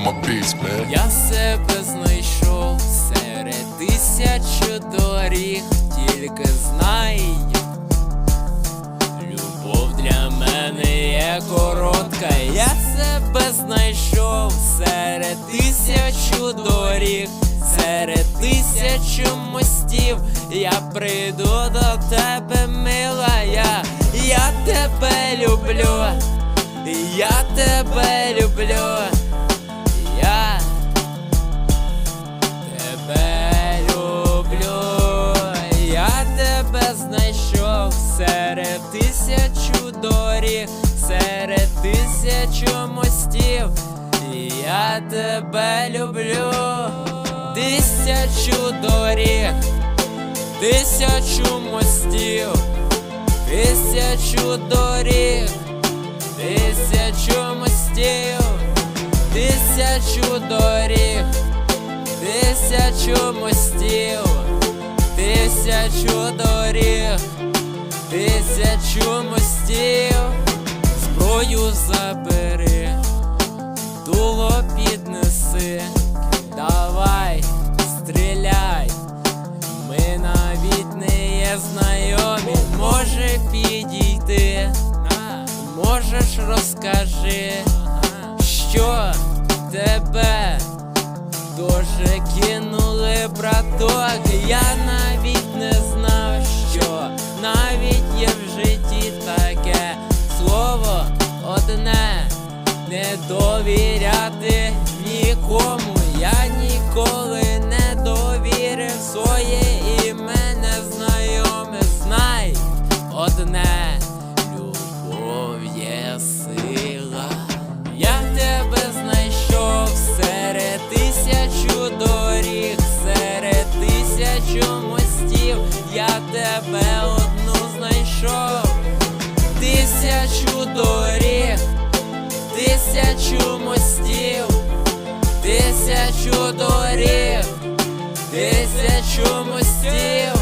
my beats, man. Я себе знайшов серед тисячі доріг, тільки знай, любов для мене є коротка. Я себе знайшов серед тисячі доріг, серед тисячі мостів. Я прийду до тебе, мила, я тебе люблю, я тебе люблю. Доріг, серед тисячу мостів. Я тебе люблю, тисячу доріг, тисячу мостів, тисячу доріг, тисячу мостів, тисячу доріг тисячу мостів, тисячу доріг, тисячу мостів, зброю забери, дуло піднеси, давай, стріляй, ми навіть не є знайомі, може підійти, можеш розкажи, що тебе. Дуже кинули браток, я навіть не знав, одне, не довіряти нікому. Я ніколи не довірив своє ім'я знайоме. Знай одне, любов. Я тебе знайшов серед тисячу доріг, серед тисячу мостів, я тебе одну знайшов, тисячу доріг, тисячу мостів, тисячу доріг, тисячу мостів,